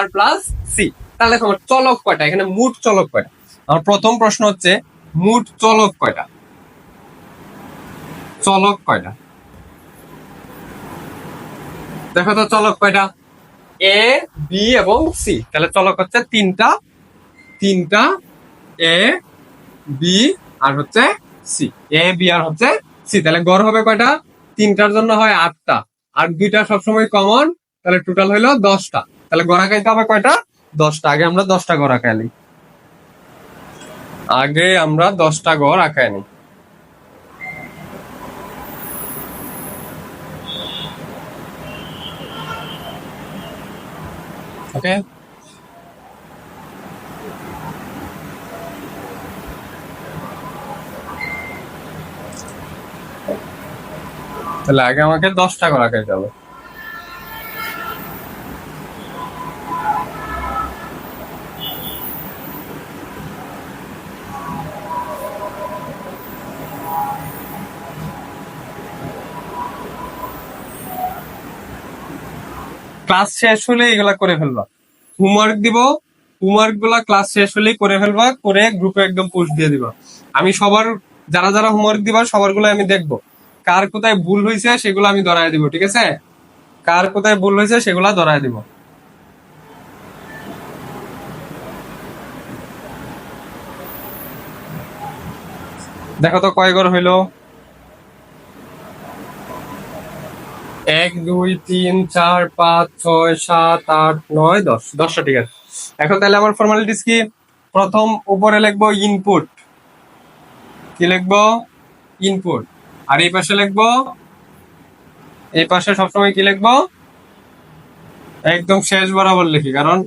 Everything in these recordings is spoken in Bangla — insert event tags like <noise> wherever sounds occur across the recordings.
আর প্লাস সি তাহলে দেখো আমার চলক কয়টা? এখানে মোট চলক কয়টা? আমার প্রথম প্রশ্ন হচ্ছে, মোট চলক কয়টা? চলক কয়টা? দেখো তো চলক কয়টা? এ বি এবং সি তাহলে চলক হচ্ছে তিনটা তিনটা এ বি আর হচ্ছে সি এ বি আর হচ্ছে সি তাহলে গড় হবে কয়টা? তিনটার জন্য হয় আটটা। আর দুইটা সবসময় কমন তাহলে টোটাল হইল দশটা। তাহলে গড়া খাইতে হবে কয়টা? দশটা। আগে আমরা দশটা গড় আঁকাই আগে আমরা দশটা গড় আঁকাই নিই ওকে তাহলে আগে আমাকে দশটা করে আঁকাইতে হবে। ক্লাস শেষ হলে এগুলা করে ফেলবা। হোমওয়ার্ক দিব হোমওয়ার্কগুলা ক্লাস শেষ হলেই করে ফেলবা, করে গ্রুপে একদম পোস্ট দিয়ে দিবা। আমি সবার, যারা যারা হোমওয়ার্ক দিবা সবারগুলো আমি দেখব। কার কোথায় ভুল হয়েছে সেগুলো আমি ধরায় দিব, ঠিক আছে? কার কোথায় ভুল হয়েছে সেগুলা ধরায় দিব। দেখো তো কয় ঘর হইল? এক, দুই, তিন, চার, পাঁচ, ছয়, সাত, আট, নয়, দশ। দশটা, ঠিক আছে। এখন তাহলে আমার ফর্মালিটিস কি? প্রথম উপরে লিখব ইনপুট কি লিখব? ইনপুট আর এই পাশে লিখব? এই পাশে সবসময় কি লিখব? একদম শেষ বরাবর লিখি, কারণ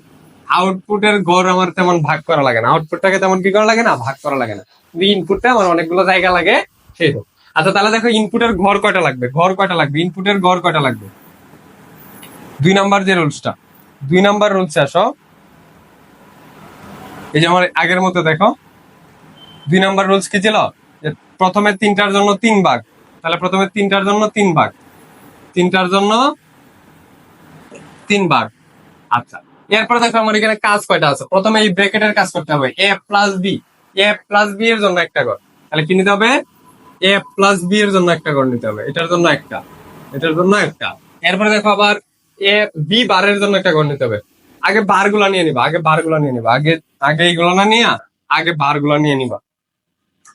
আউটপুটের গড় আমার তেমন ভাগ করা লাগে না। আউটপুটটাকে তেমন কি করা লাগে না? ভাগ করা লাগে না। ইনপুটটা আমার অনেকগুলো জায়গা লাগে, সেই তো। আচ্ছা তাহলে দেখো ইনপুটের ঘর কয়টা লাগবে? ঘর কয়টা লাগবে? ইনপুটের ঘর কয়টা লাগবে? দুই নাম্বার যে রুলসটা। দুই নাম্বার রুলসে আসো। এই যে আমার আগের মতো দেখো। দুই নাম্বার রুলস কি ছিল? প্রথমে তিনটার জন্য তিন ভাগ। তাহলে প্রথমে তিনটার জন্য তিন ভাগ। তিনটার জন্য তিন ভাগ। আচ্ছা এরপরে দেখো আমার এখানে কাজ কয়টা আছে? প্রথমে এই ব্র্যাকেটের কাজ করতে হবে। A plus B A plus B এর জন্য একটা ঘর তাহলে কি নিতে হবে? এ প্লাস বি এর জন্য একটা ঘর নিতে হবে। এটার জন্য একটা। এটার জন্য একটা। এরপরে দেখো আবার এ বি বারের জন্য একটা ঘর নিতে হবে। আগে বারগুলা নিয়ে নিবা, আগে বারগুলা নিয়ে নিবা। আগে আগে এইগুলো না নিয়ে, আগে বারগুলা নিয়ে নিবা।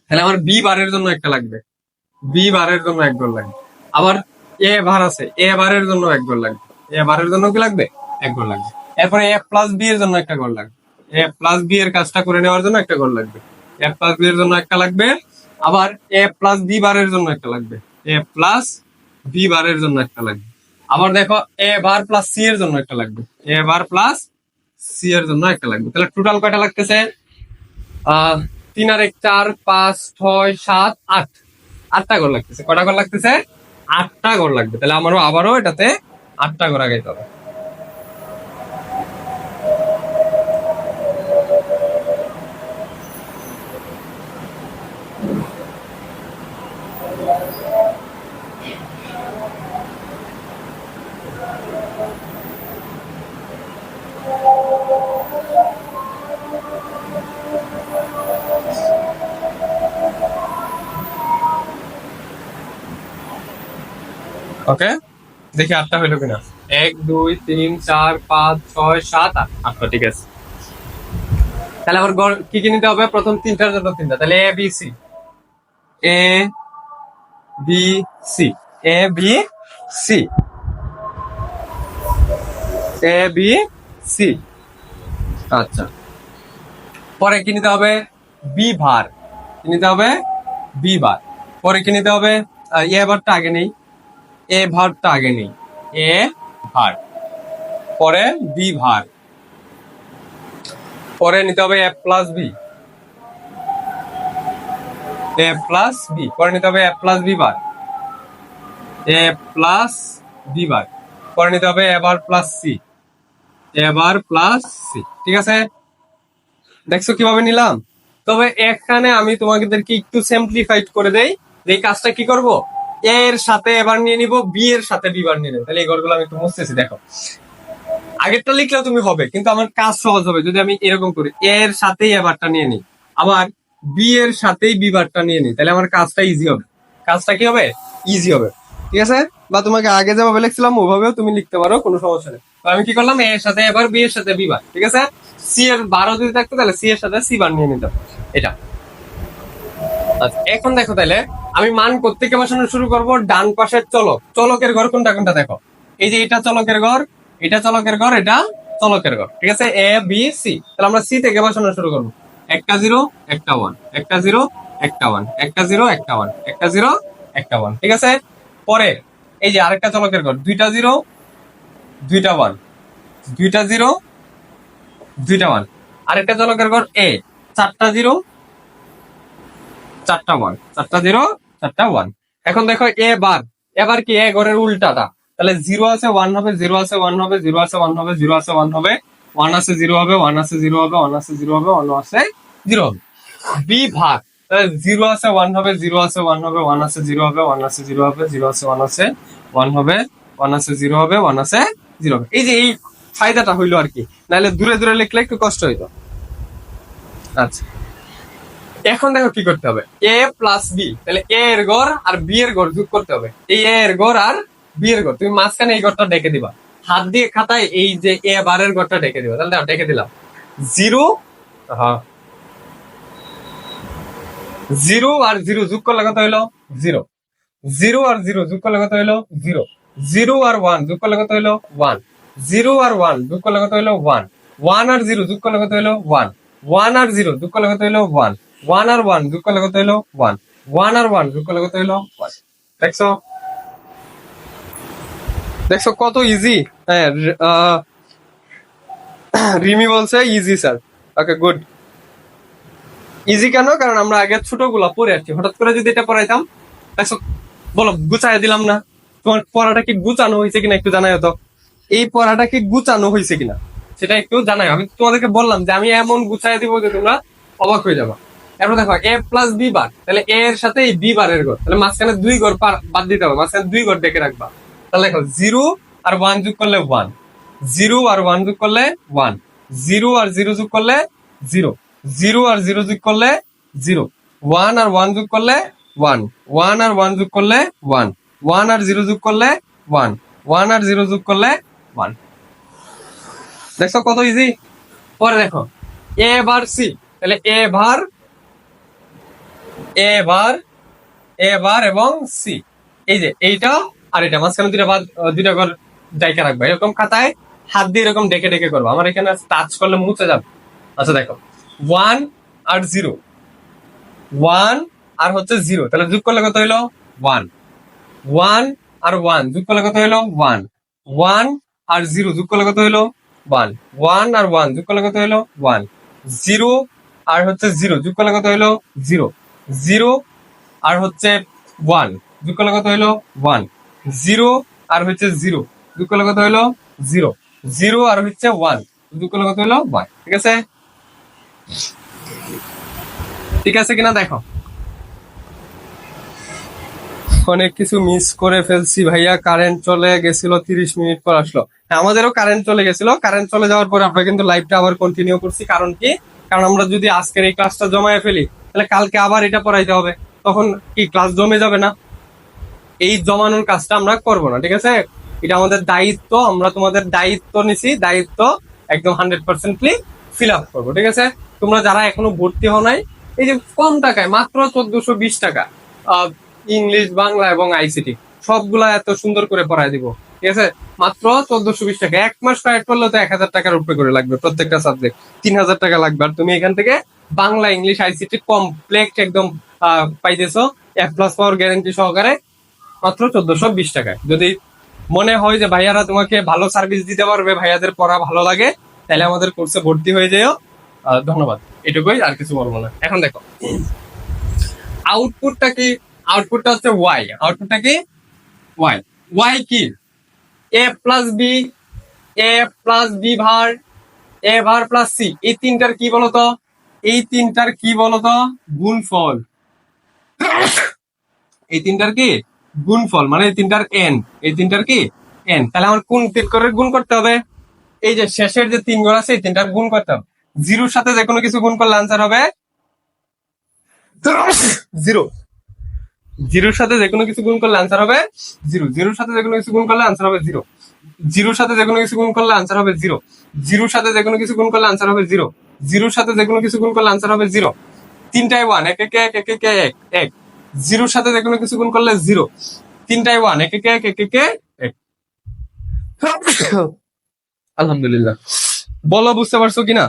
তাহলে আমার বি বারের জন্য একটা লাগবে। বি বারের জন্য এক ঘর লাগবে। আবার এ বার আছে এ বারের জন্য এক ঘর লাগবে। এ বারের জন্য কি লাগবে? এক ঘর লাগবে। এরপরে এ প্লাস বি এর জন্য একটা ঘর লাগবে। এ প্লাস বি এর কাজটা করে নেওয়ার জন্য একটা ঘর লাগবে। এ প্লাস বি এর জন্য একটা লাগবে আবার এ প্লাস বি বারের জন্য একটা লাগবে। এ প্লাস বি বারের জন্য একটা লাগবে। আবার দেখো এ বার প্লাস সি এর জন্য একটা লাগবে। এ বার প্লাস সি এর জন্য একটা লাগবে। তাহলে টোটাল কয়টা লাগতেছে? তিন আর এক, চার, পাঁচ, ছয়, সাত, আট। আটটা ঘর লাগতেছে। কটা ঘর লাগতেছে? আটটা ঘর লাগবে। তাহলে আমারও আবারও এটাতে আটটা ঘর আগাইতে হবে। ওকে দেখি আটটা হইল কিনা। এক, দুই, তিন, চার, পাঁচ, ছয়, সাত, আট। আটটা, ঠিক আছে। তাহলে আবার কি কি নিতে হবে? প্রথম তিনটার জন্য তিনটা। তাহলে A B C A B C A B C A B C আচ্ছা। পরে কি নিতে হবে? বি ভার কি নিতে হবে? বি বার পরে কি নিতে হবে? এ আগে নেই। এ ভারটা আগে নেই। এ ভার। পরে বি ভার। পরে নিতে হবে A plus B. A plus B. পরে নিতে হবে এ প্লাস বি বার। এ প্লাস বি বার। পরে নিতে হবে এবার প্লাস সি। এবার প্লাস সি। ঠিক আছে? দেখছ কীভাবে নিলাম? তবে এখানে আমি তোমাদেরকে একটু সিম্পলিফাইড করে দেই। এই কাজটা কি করব? এর সাথে এবার নিয়ে নিব, বি এর সাথে বি বার নিয়ে তাহলে এই ঘরগুলো আমি একটু মুছতেছি, দেখো। আগেরটা লিখলেও তুমি হবে, কিন্তু আমার কাজ সহজ হবে যদি আমি এরকম করি। এর সাথেই এ বারটা নিয়ে নিই। আবার বি এর সাথেই বি বারটা নিয়ে নিই, তাহলে আমার কাজটা ইজি হবে। কাজটা কি হবে? ইজি হবে। ঠিক আছে? বা তোমাকে আগে যেভাবে লিখছিলাম, ওভাবেও তুমি লিখতে পারো, কোনো সমস্যা নেই। তো আমি কি করলাম? এর সাথে এবার বি এর সাথে বি বার, ঠিক আছে? সি এর বারো যদি থাকতো, তাহলে সি এর সাথে সি বার নিয়ে নিতাম। এটা। আচ্ছা এখন দেখো তাহলে আমি মান কোত্থেকে বসানো শুরু করব, ডান পাশের চলক। চলকের ঘর কোনটা কোনটা দেখো। এই যে এটা চলকের ঘর, এটা চলকের ঘর, এটা চলকের ঘর। ঠিক আছে? এ বি সি তাহলে আমরা সি থেকে বসানো শুরু করব। একটা জিরো, একটা ওয়ান একটা জিরো, একটা ওয়ান একটা জিরো, একটা ওয়ান একটা জিরো, একটা ওয়ান ঠিক আছে? পরে, এই যে আরেকটা চলকের ঘর। দুইটা জিরো, দুইটা ওয়ান দুইটা জিরো, দুইটা ওয়ান আরেকটা চলকের ঘর এ চারটা জিরো, চারটা ওয়ান চারটা জিরো চারটা ওয়ান এখন দেখো এবার এবার কি? এ ঘরের উল্টাটা। তাহলে জিরো আছে ওয়ান হবে জিরো আছে ওয়ান হবে জিরো আছে ওয়ান হবে জিরো আছে ওয়ান হবে ওয়ান আছে জিরো হবে ওয়ান আছে জিরো হবে ওয়ান আছে জিরো হবে ওয়ান আছে জিরো হবে। বি ভাগ তাহলে জিরো আছে ওয়ান হবে জিরো আছে ওয়ান হবে ওয়ান আছে জিরো হবে ওয়ান আছে জিরো হবে জিরো আছে ওয়ান আছে ওয়ান হবে ওয়ান আছে জিরো হবে ওয়ান আছে জিরো হবে। এই যে এই ফায়দাটা হইল আর কি। নাহলে দূরে দূরে লিখলে একটু কষ্ট হইতো। আচ্ছা। এখন দেখো কি করতে হবে? এ প্লাস বি তাহলে এ এর গড় আর বি এর গড় যোগ করতে হবে। এই এ এর গড় আর বি এর গড়, তুমি মাঝখানে এই গড়টা ডেকে দিবা। হাত দিয়ে খাতায় এই যে এ বারের গড়টা ডেকে দিবা। তাহলে দেখো, ডেকে দিলাম। জিরো হ্যাঁ। জিরো আর জিরো যোগ করলে কত হইল? জিরো জিরো আর জিরো যোগ করলে কত হইল? জিরো জিরো আর ওয়ান যোগ করলে কত হইল? ওয়ান জিরো আর ওয়ান যোগ করলে কত হইল? ওয়ান ওয়ান আর জিরো যোগ করলে কত হইল? ওয়ান ওয়ান আর জিরো যোগ করলে কত হইল? ওয়ান ওয়ান আর ওয়ান যোগ করলে কত হইল ওয়ান ওয়ান আর ওয়ান যোগ করলে কত হইল দেখছ? দেখছ কত ইজি হ্যাঁ <coughs> রিমি বলছে easy sir okay good easy কেন? কারণ আমরা আগে ছোটগুলা পড়ে আসছি। হঠাৎ করে যদি এটা পড়াইতাম, দেখছ, বলো গুছাই দিলাম না। তোমার পড়াটা কি গুছানো হয়েছে কিনা একটু জানাই তো। এই পড়াটা কি গুছানো হয়েছে কিনা? সেটা একটু জানাই আমি তোমাদেরকে বললাম যে, আমি এমন গুছাই দিব যে তোমরা অবাক হয়ে যাবে। এরপর দেখো এ প্লাস বি বার তাহলে এ এর সাথে বি বারের ঘর। তাহলে মাঝখানে দুই ঘর বাদ দিতে হবে। মাঝখানে দুই ঘর ডেকে রাখবা। তাহলে দেখো জিরো আর ওয়ান যোগ করলে ওয়ান জিরো আর ওয়ান যোগ করলে ওয়ান জিরো আর জিরো যোগ করলে জিরো জিরো আর জিরো যোগ করলে জিরো ওয়ান আর ওয়ান যোগ করলে ওয়ান ওয়ান আর ওয়ান যোগ করলে ওয়ান ওয়ান আর জিরো যোগ করলে ওয়ান ওয়ান আর জিরো যোগ করলে ওয়ান দেখছ কত ইজি পরে দেখো এ বার সি তাহলে এ ভার এ বার এ বার এবং সি। এই যে এইটা আর এটা, মাঝখানে দুইটা বাদ দুইটা ঘর ডাইকা রাখবে। এরকম খাতায় হাত দিয়ে এরকম ডেকে ডেকে করব। আমার এখানে টাচ করলে মুছে যাবে। আচ্ছা দেখো। ওয়ান আর জিরো ওয়ান আর হচ্ছে জিরো তাহলে যোগ করলে কত হইল? ওয়ান ওয়ান আর ওয়ান যোগ করলে কত হইল? ওয়ান ওয়ান আর জিরো যোগ করলে কত হইল? ওয়ান ওয়ান আর ওয়ান যোগ করলে কত হইল? ওয়ান জিরো আর হচ্ছে জিরো যোগ করলে কত হইল? জিরো জিরো আর হচ্ছে ওয়ান। যোগ করলে কত হইল? ওয়ান। জিরো আর হচ্ছে জিরো। যোগ করলে কত হইল? জিরো। জিরো আর হচ্ছে ওয়ান। যোগ করলে কত হইল? ওয়ান। ঠিক আছে? ঠিক আছে কিনা দেখো। অনেক কিছু মিস করে ফেলছি ভাইয়া। কারেন্ট চলে গেছিল তিরিশ মিনিট পর আসলো। হ্যাঁ, আমাদেরও কারেন্ট চলে গেছিল। কারেন্ট চলে যাওয়ার পরে আমরা কিন্তু লাইভটা আবার কন্টিনিউ করছি। কারণ কি? কারণ আমরা যদি আজকের এই ক্লাসটা জমায়ে ফেলি তাহলে কালকে আবার এটা পড়াইতে হবে। তখন কি ক্লাস জমে যাবে না? এই জমানোর কাজটা আমরা করব না, ঠিক আছে? এটা আমাদের দায়িত্ব, আমরা তোমাদের দায়িত্ব নিছি, দায়িত্ব একদম হান্ড্রেড পার্সেন্টলি ফিল আপ করব, ঠিক আছে? তোমরা যারা এখনও ভর্তি হও নাই, এই যে কম টাকায়, মাত্র চোদ্দশো বিশ টাকা ইংলিশ, বাংলা এবং আইসিটি সবগুলা এত সুন্দর করে পড়ায় দিব, ঠিক আছে? মাত্র চোদ্দশো বিশ টাকা, এক মাস কয়েক করলে তো এক হাজার টাকার উপরে করে লাগবে প্রত্যেকটা সাবজেক্ট তিন হাজার টাকা লাগবে। আর তুমি এখান থেকে বাংলা ইংলিশ আইসিটি কমপ্লেক্স একদম পাইতেছো। এফ প্লাস পাওয়ার গ্যারান্টি সহকারে মাত্র চোদ্দশো বিশ টাকায়। যদি মনে হয় যে ভাইয়ারা তোমাকে ভালো সার্ভিস দিতে পারবে, ভাইয়াদের পড়া ভালো লাগে, তাহলে আমাদের কোর্সে ভর্তি হয়ে যেও। ধন্যবাদ। এটুকুই, আর কিছু বলব না। এখন দেখো। আউটপুটটা কি? আউটপুটটা হচ্ছে ওয়াই আউটপুটটা কি? ওয়াই ওয়াই কি? A plus B A plus B bar A bar plus C এই তিনটার কি বলতো? এই তিনটার কি বলতো? গুণফল। এই তিনটার কি? গুণফল মানে এই তিনটার এন এই তিনটার কি? এন তাহলে আমার কোন করে গুণ করতে হবে? এই যে শেষের যে তিন ঘর আছে এই তিনটার গুণ করতে হবে। জিরোর সাথে যে কোনো কিছু গুণ করলে আনসার হবে? জিরো। জিরোর সাথে যে কোনো কিছু গুণ করলে আনসার হবে জিরো। জিরোর সাথে যে কোনো কিছু গুণ করলে আনসার হবে জিরো। জিরোর সাথে যে কোনো কিছু গুণ করলে আনসার হবে জিরো। জিরোর সাথে যে কোনো কিছু গুণ করলে আনসার হবে জিরো। জিরোর সাথে যে কিছু গুণ করলে আনসার হবে জিরো তিনটাই ওয়ান এক একে এক এক একে এক এক জিরোর সাথে যে কিছু গুণ করলে জিরো তিনটাই ওয়ান এক একে এক এক একে এক আলহামদুলিল্লাহ বলো বুঝতে পারছ কিনা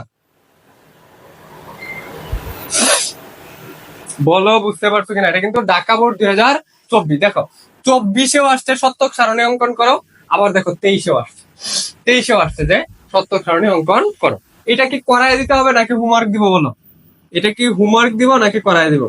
বলো বুঝতে পারছ কিনা এটা কিন্তু ঢাকা বোর্ড দুই হাজার চব্বিশ দেখো চব্বিশেও আসছে সত্যক সারণী অঙ্কন করো আবার দেখো তেইশেও আসছে তেইশেও আসছে যে সত্যক সারণী অঙ্কন করো এটা কি করায় দিতে হবে নাকি হোমওয়ার্ক দিব বলো? এটা কি হোমওয়ার্ক দিব নাকি করায় দিব?